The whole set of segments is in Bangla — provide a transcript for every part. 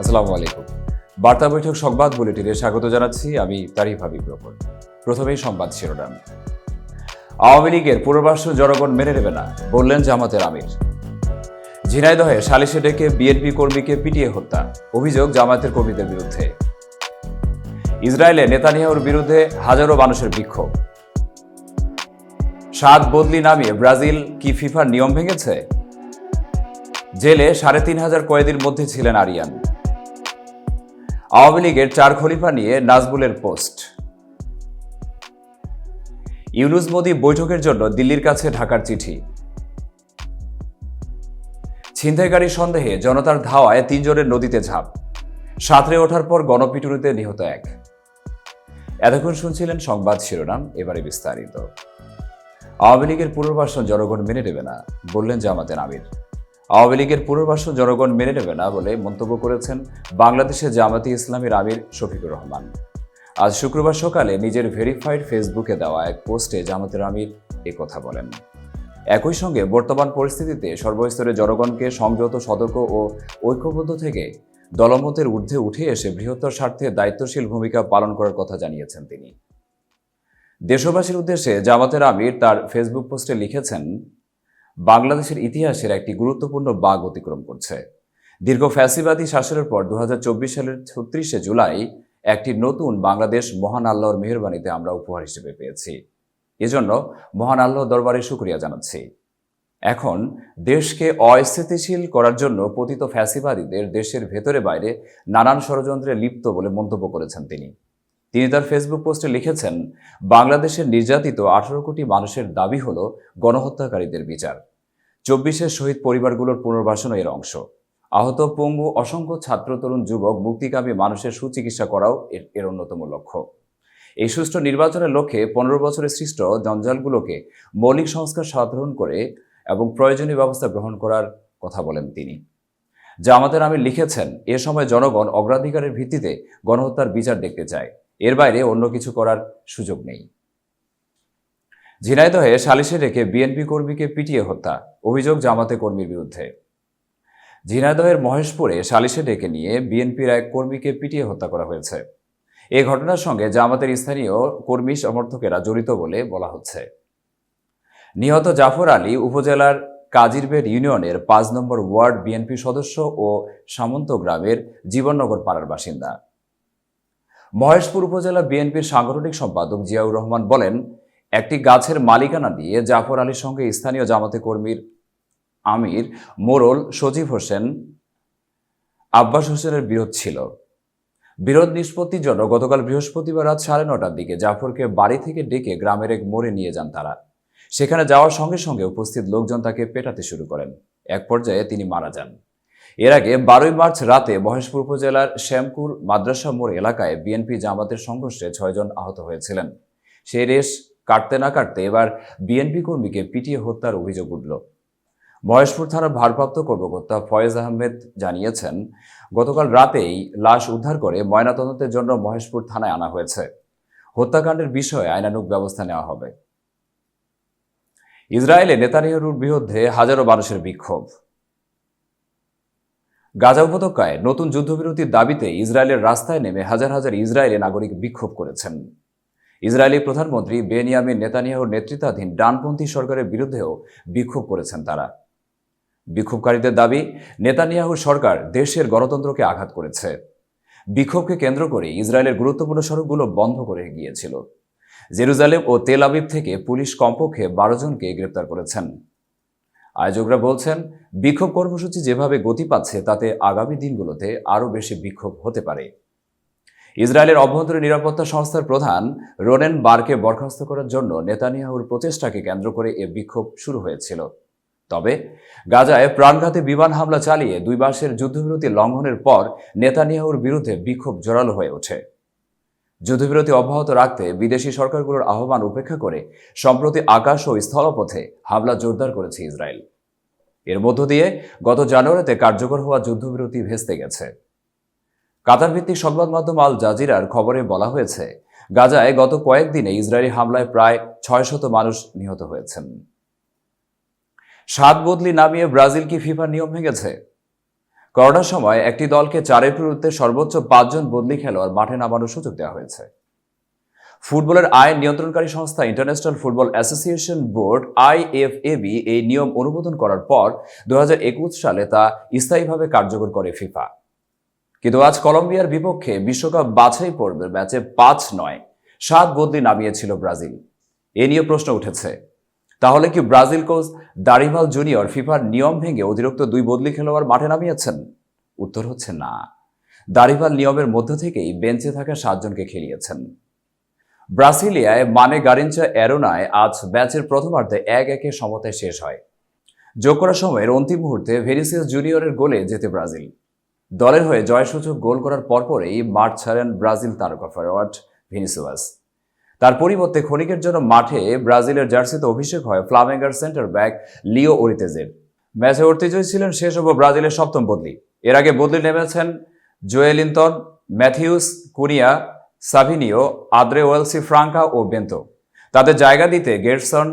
আসসালামু আলাইকুম। বার্তা বৈঠক সংবাদ বুলেটিনে স্বাগত জানাচ্ছি আমি তারিফ হাবিব রহমান প্রথমেই সংবাদ শিরোনাম। আওয়ামী লীগের পূর্বাশ্ব জনগণ মেনে নেবে না, বললেন জামাতের আমির। ঝিনাইদহে সালিশে ডেকে বিএনপি কর্মীকে পিটিয়ে হত্যা, অভিযোগ জামাতের কর্মীদের বিরুদ্ধে। ইসরায়েলে নেতানিয়াহুর বিরুদ্ধে হাজারো মানুষের বিক্ষোভ। সাত বদলি নামিয়ে ব্রাজিল কি ফিফার নিয়ম ভেঙেছে? জেলে সাড়ে তিন হাজার কয়েদির মধ্যে ছিলেন আরিয়ান। আওয়ামী লীগের চার খলিফা নিয়ে নাজবুলের পোস্ট। ইউনুস মোদী বৈঠকের জন্য দিল্লির কাছে ঢাকার চিঠি। ছিনতাইকারী সন্দেহে জনতার ধাওয়ায় তিনজনের নদীতে ঝাঁপ। সাঁতরে ওঠার পর গণপিটুনিতে নিহত এক। এতক্ষণ শুনছিলেন সংবাদ শিরোনাম, এবারে বিস্তারিত। আওয়ামী লীগের পুনর্বাসন জনগণ মেনে নেবে না, বললেন জামাতের আমির। আওয়ামী লীগের পুনর্বাসন জনগণ মেনে নেবে না বলে মন্তব্য করেছেন বাংলাদেশের জামাতি ইসলামের আমির শফিকুর রহমান। আজ শুক্রবার সকালে নিজের ভেরিফাইড ফেসবুকে দেওয়া এক পোস্টে জামাতের আমির কথা বলেন। একই সঙ্গে বর্তমান পরিস্থিতিতে সর্বস্তরের জনগণকে সংযত, সতর্ক ও ঐক্যবদ্ধ থেকে দলমতের ঊর্ধ্বে উঠে এসে বৃহত্তর স্বার্থে দায়িত্বশীল ভূমিকা পালন করার কথা জানিয়েছেন তিনি। দেশবাসীর উদ্দেশ্যে জামাতের আমির তার ফেসবুক পোস্টে লিখেছেন, বাংলাদেশের ইতিহাসের একটি গুরুত্বপূর্ণ বাঘ অতিক্রম করছে। দীর্ঘ ফ্যাসিবাদী শাসনের পর দু হাজার চব্বিশ সালের ছত্রিশে জুলাই একটি নতুন বাংলাদেশ মহান আল্লাহর মেহরবানিতে আমরা উপহার হিসেবে পেয়েছি। এজন্য মহান আল্লাহ দরবারে শুক্রিয়া জানাচ্ছি। এখন দেশকে অস্থিতিশীল করার জন্য পতিত ফ্যাসিবাদীদের দেশের ভেতরে বাইরে নানান ষড়যন্ত্রে লিপ্ত বলে মন্তব্য করেছেন তিনি। তিনি তার ফেসবুক পোস্টে লিখেছেন, বাংলাদেশের নির্যাতিত আঠারো কোটি মানুষের দাবি হল গণহত্যাকারীদের বিচার। চব্বিশের শহীদ পরিবারগুলোর পুনর্বাসনও এর অংশ। আহত পঙ্গু অসংখ্য ছাত্র, তরুণ, যুবক, মুক্তিকামী মানুষের সুচিকিৎসা করাও এর অন্যতম লক্ষ্য। এই সুষ্ঠু নির্বাচনের লক্ষ্যে পনেরো বছরের সৃষ্ট জঞ্জালগুলোকে মৌলিক সংস্কার সাধারণ করে এবং প্রয়োজনীয় ব্যবস্থা গ্রহণ করার কথা বলেন তিনি। জামাতের আমি লিখেছেন, এ সময় জনগণ অগ্রাধিকারের ভিত্তিতে গণহত্যার বিচার দেখতে চায়। এর বাইরে অন্য কিছু করার সুযোগ নেই। ঝিনাইদহে সালিশে রেখে বিএনপি কর্মীকে পিটিয়ে হত্যা, অভিযোগ জামাতে কর্মীর বিরুদ্ধে। ঝিনাইদহের মহেশপুরে সালিশে ডেকে নিয়ে বিএনপির এক কর্মীকে পিটিয়ে হত্যা করা হয়েছে। এ ঘটনার সঙ্গে জামাতের স্থানীয় কর্মী সমর্থকেরা জড়িত বলে বলা হচ্ছে। নিহত জাফর আলী উপজেলার কাজিরবের ইউনিয়নের পাঁচ নম্বর ওয়ার্ড বিএনপি সদস্য ও সামন্ত গ্রামের জীবননগর পাড়ার বাসিন্দা। মহেশপুর উপজেলা বিএনপির সাংগঠনিক সম্পাদক জিয়াউর রহমান বলেন, একটি গাছের মালিকানা দিয়ে জাফর আলীর সঙ্গে স্থানীয় জামাতে কর্মীর আমির মোরল সজীব হোসেন, আব্বাস হোসেনের বিরোধ ছিল। বিরোধ নিষ্পত্তির জন্য গতকাল বৃহস্পতিবার রাত সাড়ে নটার দিকে জাফরকে বাড়ি থেকে ডেকে গ্রামের এক মোড়ে নিয়ে যান তারা। সেখানে যাওয়ার সঙ্গে সঙ্গে উপস্থিত লোকজন তাকে পেটাতে শুরু করেন। এক পর্যায়ে তিনি মারা যান। এর আগে বারোই মার্চ রাতে মহেশপুর উপজেলার শ্যামপুর মাদ্রাসা মোড় এলাকায় বিএনপি জামাতের সংঘর্ষে ছয়জন আহত হয়েছিলেন। সেই রেশ কাটতে না কাটতে এবার বিএনপি কর্মীকে পিটিয়ে হত্যার অভিযোগ উঠল। মহেশপুর থানার ভারপ্রাপ্ত কর্মকর্তা ফয়েজ আহমেদ জানিয়েছেন, গতকাল রাতেই লাশ উদ্ধার করে ময়নাতদন্তের জন্য মহেশপুর থানায় আনা হয়েছে। হত্যাকাণ্ডের বিষয়ে আইনানুগ ব্যবস্থা নেওয়া হবে। ইসরায়েলে নেতানিয়াহুর বিরুদ্ধে হাজারো মানুষের বিক্ষোভ। গাজা উপত্যকায় নতুন যুদ্ধবিরতির দাবিতে ইসরায়েলের রাস্তায় নেমে হাজার হাজার ইসরায়েলি নাগরিক বিক্ষোভ করেছেন। ইসরায়েলি প্রধানমন্ত্রী বেনিয়ামিন নেতানিয়াহুর নেতৃত্বাধীন ডানপন্থী সরকারের বিরুদ্ধেও বিক্ষোভ করেছেন তারা। বিক্ষোভকারীদের দাবি, নেতানিয়াহুর সরকার দেশের গণতন্ত্রকে আঘাত করেছে। বিক্ষোভকে কেন্দ্র করে ইসরায়েলের গুরুত্বপূর্ণ সড়কগুলো বন্ধ করে গিয়েছিল। জেরুজালেম ও তেল আবিব থেকে পুলিশ কমপক্ষে বারো জনকে গ্রেপ্তার করেছেন। আয়োজকরা বলছেন, বিক্ষোভ কর্মসূচি যেভাবে গতি পাচ্ছে, তাতে আগামী দিনগুলোতে আরও বেশি বিক্ষোভ হতে পারে। ইসরায়েলের অভ্যন্তরীণ নিরাপত্তা সংস্থার প্রধান রোনেন বারকে বরখাস্ত করার জন্য নেতানিয়াহুর প্রচেষ্টাকে কেন্দ্র করে এ বিক্ষোভ শুরু হয়েছিল। তবে গাজায় প্রাণঘাতী বিমান হামলা চালিয়ে দুই মাসের যুদ্ধবিরতি লঙ্ঘনের পর নেতানিয়াহুর বিরুদ্ধে বিক্ষোভ জোরালো হয়ে ওঠে। যুদ্ধবিরতি অব্যাহত রাখতে বিদেশি সরকারগুলোর আহ্বান উপেক্ষা করে, সম্প্রতি আকাশ ও স্থলপথে হামলা জোরদার করেছে ইসরায়েল। এর মধ্য দিয়ে গত জানুয়ারিতে কার্যকর হওয়া যুদ্ধবিরতি ভেস্তে গেছে। কাতার ভিত্তিক সংবাদ মাধ্যম আল জাজিরার খবরে বলা হয়েছে, গাজায় গত কয়েকদিনে ইসরায়েলি হামলায় প্রায় ছয় শত মানুষ নিহত হয়েছেন। সাত বদলি নামিয়ে ব্রাজিল কি ফিফার নিয়ম ভেঙেছে? করোনার সময় একটি দলকে চারের বিরুদ্ধে সর্বোচ্চ পাঁচজন বদলি খেলোয়াড় মাঠে নামানোর সুযোগ দেওয়া হয়েছে। ফুটবলের আইন নিয়ন্ত্রণকারী সংস্থা international football association board IFAB এই নিয়ম অনুমোদন করার পর দু হাজার একুশ সালে তা স্থায়ীভাবে কার্যকর করে ফিফা। কিন্তু আজ কলম্বিয়ার বিপক্ষে বিশ্বকাপ বাছাই পর্বের ম্যাচে পাঁচ নয়, সাত বদলি নামিয়েছিল ব্রাজিল। এ নিয়ে প্রশ্ন উঠেছে, তাহলে কি ব্রাজিল কোচ দারিভাল জুনিয়র ফিফার নিয়ম ভেঙে অতিরিক্ত দুই বদলি খেলোয়াড় মাঠে নামিয়েছেন? উত্তর হচ্ছে না। দারিভাল নিয়মের মধ্য থেকেই বেঞ্চে থাকা সাতজনকে খেলিয়েছেন। ব্রাসিলিয়ায় মানে গারিঞ্চা অ্যারোনায় আজ ম্যাচের প্রথমার্ধে এক একে সমতায় শেষ হয়। যোগ করার সময়ের অন্তিম মুহূর্তে ভেনিসিয়াস জুনিয়রের গোলে যেতে ব্রাজিল। দলের হয়ে জয়সূচক গোল করার পরপরেই মাঠ ছাড়েন ব্রাজিল তারকা ফরওয়ার্ড ভিনিসিয়াস। তার পরিবর্তে ক্ষণিকের জন্য মাঠে ব্রাজিলের জার্সিতে অভিষেক হয় ফ্লামেঙ্গার সেন্টার ব্যাক লিও ওরিতেজের। ম্যাচে ঐতিহ্যই ছিলেন শেষ হব ব্রাজিলের সপ্তম বদলি। এর আগে বদলি নেমেছেন Joelinton Matheus, Cunha Savinho, Andre ওয়েলসি, Franca ও বেন্তো। তাদের জায়গা দিতে গেটসন,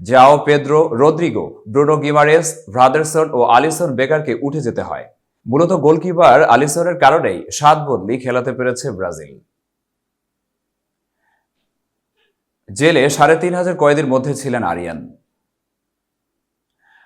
Joao Pedro, Rodrigo, Bruno Guimaraes, ভ্রাদারসন ও আলিসন বেকারকে উঠে যেতে হয়। মূলত গোলকিপার আলিসনের কারণেই সাত বদলি খেলাতে পেরেছে ব্রাজিল। জেলে সাড়ে তিন হাজার কয়েদির মধ্যে ছিলেন আরিয়ান।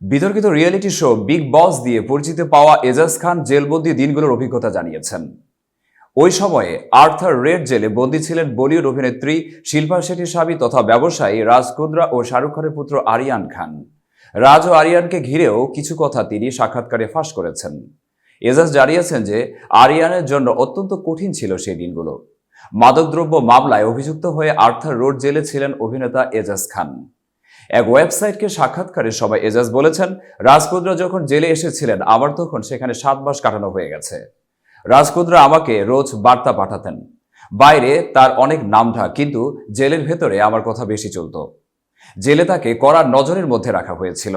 বিতর্কিত রিয়েলিটি শো, বিগ বস দিয়ে পরিচিত পাওয়া এজাজ খান জেলবন্দি দিনগুলোর অভিজ্ঞতা জানিয়েছেন। ওই সময়ে আর্থার রেড জেলে বন্দী ছিলেন বলিউড অভিনেত্রী শিল্পা শেঠির স্বামী তথা ব্যবসায়ী রাজ ও শাহরুখ খানের পুত্র আরিয়ান খান। রাজ ও আরিয়ানকে ঘিরেও কিছু কথা তিনি সাক্ষাৎকারে ফাঁস করেছেন। এজাজ জানিয়েছেন যে, আরিয়ানের জন্য অত্যন্ত কঠিন ছিল সেই দিনগুলো। মাদকদ্রব্য মামলায় অভিযুক্ত হয়ে আর্থার রোড জেলে ছিলেন অভিনেতা এজাজ খান। এক ওয়েবসাইটকে সাক্ষাৎকারে সবাই এজাজ বলেছেন রাজকুদ্রা যখন জেলে এসেছিলেন, আমার তখন সেখানে সাত মাস কাটানো হয়ে গেছে। রাজকুদ্রা আমাকে রোজ বার্তা পাঠাতেন। বাইরে তার অনেক নামঢাক কিন্তু জেলের ভেতরে আমার কথা বেশি চলত। জেলে তাকে কড়া নজরের মধ্যে রাখা হয়েছিল।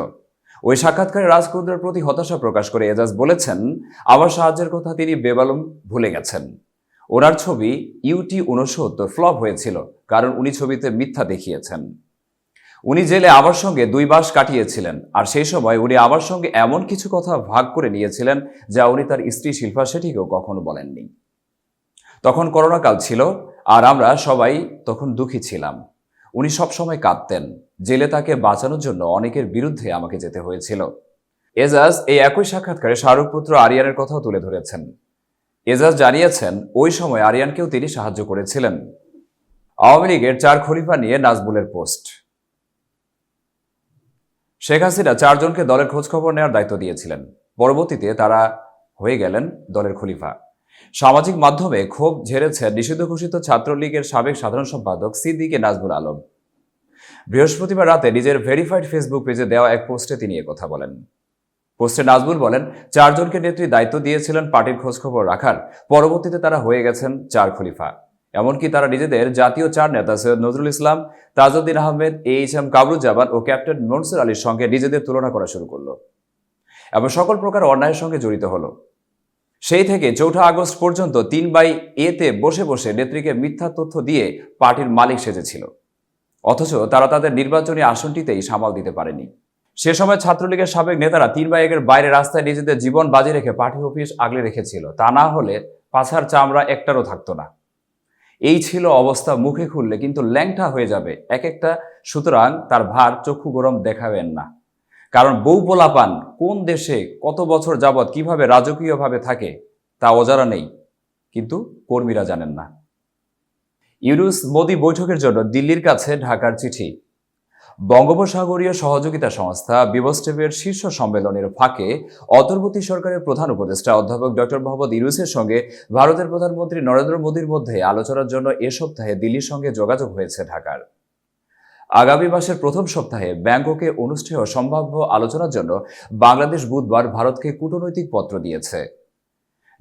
ওই সাক্ষাৎকারে রাজকুদ্রার প্রতি হতাশা প্রকাশ করে এজাজ বলেছেন, আমার সাহায্যের কথা তিনি বেবালম ভুলে গেছেন। ওনার ছবি ইউটি উনসত্তর ফ্লপ হয়েছিল, কারণ উনি ছবিতে মিথ্যা দেখিয়েছেন। উনি জেলে আমার সঙ্গে দুই মাস কাটিয়েছিলেন। আর সেই সময় উনি আমার সঙ্গে এমন কিছু কথা ভাগ করে নিয়েছিলেন যা উনি তার স্ত্রী শিল্পা শেঠিকেও কখনো বলেননি। তখন করোনাকাল ছিল আর আমরা সবাই তখন দুঃখী ছিলাম। উনি সবসময় কাঁদতেন। জেলে তাকে বাঁচানোর জন্য অনেকের বিরুদ্ধে আমাকে যেতে হয়েছিল। এজাজ এই একই সাক্ষাৎকারে শাহরুখ পুত্র আরিয়ানের কথাও তুলে ধরেছেন। এজাজ জানিয়েছেন, ওই সময় আরিয়ানকেও তিনি সাহায্য করেছিলেন। আওয়ামী লীগের চার খলিফা নিয়ে নাজবুলের পোস্ট। শেখ হাসিনা চারজনকে দলের খোঁজখবর নেওয়ার দায়িত্ব দিয়েছিলেন। পরবর্তীতে তারা হয়ে গেলেন দলের খলিফা। সামাজিক মাধ্যমে ক্ষোভ ঝেড়েছেন নিষিদ্ধ ঘোষিত ছাত্রলীগের সাবেক সাধারণ সম্পাদক সিদ্দিকে নাজবুল আলম। বৃহস্পতিবার রাতে নিজের ভেরিফাইড ফেসবুক পেজে দেওয়া এক পোস্টে তিনি কথা বলেন। পোস্টে নাজবুল বলেন, চারজনকে নেত্রী দায়িত্ব দিয়েছিলেন, পার্টির খোঁজখবর রাখার। পরবর্তীতে তারা হয়ে গেছেন চার খলিফা। এমনকি তারা নিজেদের জাতীয় চার নেতা সৈয়দ নজরুল ইসলাম, তাজউদ্দিন আহমেদ এইচ এম কামরুজ্জামান ও ক্যাপ্টেন মনসুর আলীর সঙ্গে নিজেদের তুলনা করা শুরু করল এবং সকল প্রকার অন্যায়ের সঙ্গে জড়িত হলো। সেই থেকে চৌঠা আগস্ট পর্যন্ত তিন বাই এতে বসে বসে নেত্রীকে মিথ্যা তথ্য দিয়ে পার্টির মালিক সেজেছিল। অথচ তারা তাদের নির্বাচনী আসনটিতেই সামাল দিতে পারেনি। সে সময় ছাত্রলীগের সাবেক নেতারা তিন বাই একের বাইরে রাস্তায় নিজেদের জীবন বাজি রেখে পার্টি অফিস আগলে রেখেছিল। তা না হলে পাছার চামড়া একটারও থাকতো না। এই ছিল অবস্থা মুখে খুললে, কিন্তু ল্যাংটা হয়ে যাবে। এক একটা সুতরাং তার ভার চক্ষু গরম দেখাবেন না। কারণ বউ পোলাপান কোন দেশে কত বছর যাবৎ কীভাবে রাজকীয়ভাবে থাকে, তা অজানা নেই। কিন্তু কর্মীরা জানেন না। ইউরুস মোদি বৈঠকের জন্য দিল্লির কাছে ঢাকার চিঠি। বঙ্গোপসাগরীয় সহযোগিতা সংস্থা বিবস্টেপের শীর্ষ সম্মেলনের ফাঁকে অন্তর্বর্তী সরকারের প্রধান উপদেষ্টা অধ্যাপক ডক্টর মোহাম্মদ ইউনুসের সঙ্গে ভারতের প্রধানমন্ত্রী নরেন্দ্র মোদীর মধ্যে আলোচনার জন্য এ সপ্তাহে দিল্লির সঙ্গে যোগাযোগ হয়েছে ঢাকার। আগামী মাসের প্রথম সপ্তাহে ব্যাংককে অনুষ্ঠেয় সম্ভাব্য আলোচনার জন্য বাংলাদেশ বুধবার ভারতকে কূটনৈতিক পত্র দিয়েছে।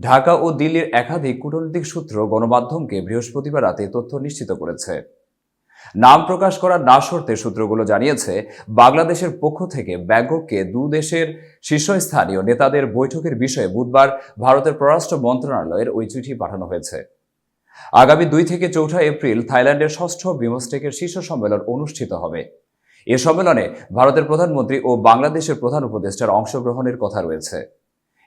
ঢাকা ও দিল্লির একাধিক কূটনৈতিক সূত্র গণমাধ্যমকে বৃহস্পতিবার রাতে তথ্য নিশ্চিত করেছে। নাম প্রকাশ করার না শর্তে সূত্রগুলো জানিয়েছে, বাংলাদেশের পক্ষ থেকে ব্যাংককে দু দেশের শীর্ষস্থানীয় নেতাদের বৈঠকের বিষয়ে বুধবার ভারতের পররাষ্ট্র মন্ত্রণালয়ের ওই চিঠি পাঠানো হয়েছে। আগামী দুই থেকে চৌঠা এপ্রিল থাইল্যান্ডের ষষ্ঠ বিমস্টেকের শীর্ষ সম্মেলন অনুষ্ঠিত হবে। এ সম্মেলনে ভারতের প্রধানমন্ত্রী ও বাংলাদেশের প্রধান উপদেষ্টার অংশগ্রহণের কথা রয়েছে।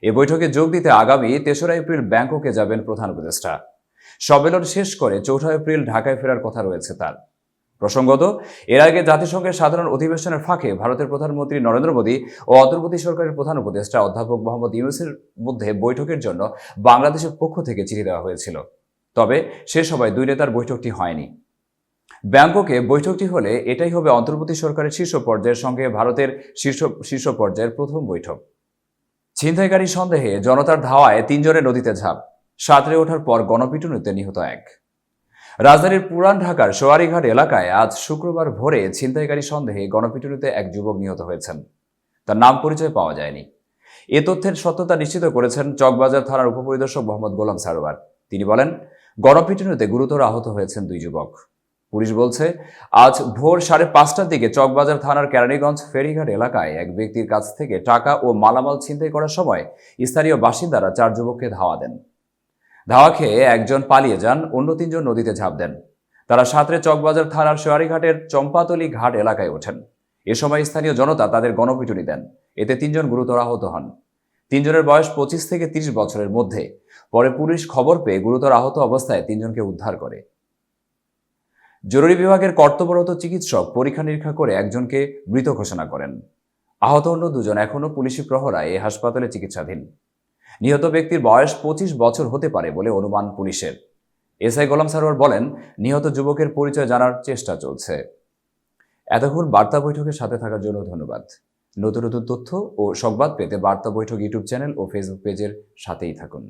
এ বৈঠকে যোগ দিতে আগামী তেসরা এপ্রিল ব্যাংককে যাবেন প্রধান উপদেষ্টা। সম্মেলন শেষ করে চৌঠা এপ্রিল ঢাকায় ফেরার কথা রয়েছে তার। প্রসঙ্গত, এর আগে জাতিসংঘের সাধারণ অধিবেশনের ফাঁকে ভারতের প্রধানমন্ত্রী নরেন্দ্র মোদী ও অন্তর্বর্তী সরকারের প্রধান উপদেষ্টা অধ্যাপক মোহাম্মদ ইউনুসের মধ্যে বৈঠকের জন্য বাংলাদেশের পক্ষ থেকে চিঠি দেওয়া হয়েছিল। তবে সে সময় দুই নেতার বৈঠকটি হয়নি। ব্যাংককে বৈঠকটি হলে এটাই হবে অন্তর্বর্তী সরকারের শীর্ষ পর্যায়ের সঙ্গে ভারতের শীর্ষ শীর্ষ পর্যায়ের প্রথম বৈঠক। ছিনতাইকারী সন্দেহে জনতার ধাওয়ায় তিনজনের নদীতে ঝাঁপ, সাঁতরে ওঠার পর গণপিটুনিতে নিহত এক। রাজধানীর পুরান ঢাকার সোয়ারিঘাট এলাকায় আজ শুক্রবার ভোরে ছিনতাইকারী সন্দেহে গণপিটুনিতে এক যুবক নিহত হয়েছেন। তার নাম পরিচয় পাওয়া যায়নি। এ তথ্যের সত্যতা নিশ্চিত করেছেন চকবাজার থানার উপপরিদর্শক মোহাম্মদ গোলাম সারোয়ার। তিনি বলেন, গণপিটুনিতে গুরুতর আহত হয়েছেন দুই যুবক। পুলিশ বলছে, আজ ভোর সাড়ে পাঁচটার দিকে চকবাজার থানার কেরানীগঞ্জ ফেরিঘাট এলাকায় এক ব্যক্তির কাছ থেকে টাকা ও মালামাল ছিনতাই করার সময় স্থানীয় বাসিন্দারা চার যুবককে ধাওয়া দেন। ধাওয়া খেয়ে একজন পালিয়ে যান, অন্য তিনজন নদীতে ঝাঁপ দেন। তারা সাঁতরে চকবাজার থানার শেয়ারিঘাটের চম্পাতলি ঘাট এলাকায় ওঠেন। এ সময় স্থানীয় জনতা তাদের গণপিটুনি দেন। এতে তিনজন গুরুতর আহত হন। তিনজনের বয়স পঁচিশ থেকে তিরিশ বছরের মধ্যে। পরে পুলিশ খবর পেয়ে গুরুতর আহত অবস্থায় তিনজনকে উদ্ধার করে। জরুরি বিভাগের কর্তব্যরত চিকিৎসক পরীক্ষা নিরীক্ষা করে একজনকে মৃত ঘোষণা করেন। আহত অন্য দুজন এখনও পুলিশি প্রহরায় এই হাসপাতালে চিকিৎসাধীন। নিহত ব্যক্তির বয়স পঁচিশ বছর হতে পারে বলে অনুমান পুলিশের। এসআই গোলাম সারোয়ার বলেন, নিহত যুবকের পরিচয় জানার চেষ্টা চলছে। এতক্ষণ বার্তা বৈঠকের সাথে থাকার জন্য ধন্যবাদ। নতুন নতুন তথ্য ও সংবাদ পেতে বার্তা বৈঠক ইউটিউব চ্যানেল ও ফেসবুক পেজের সাথেই থাকুন।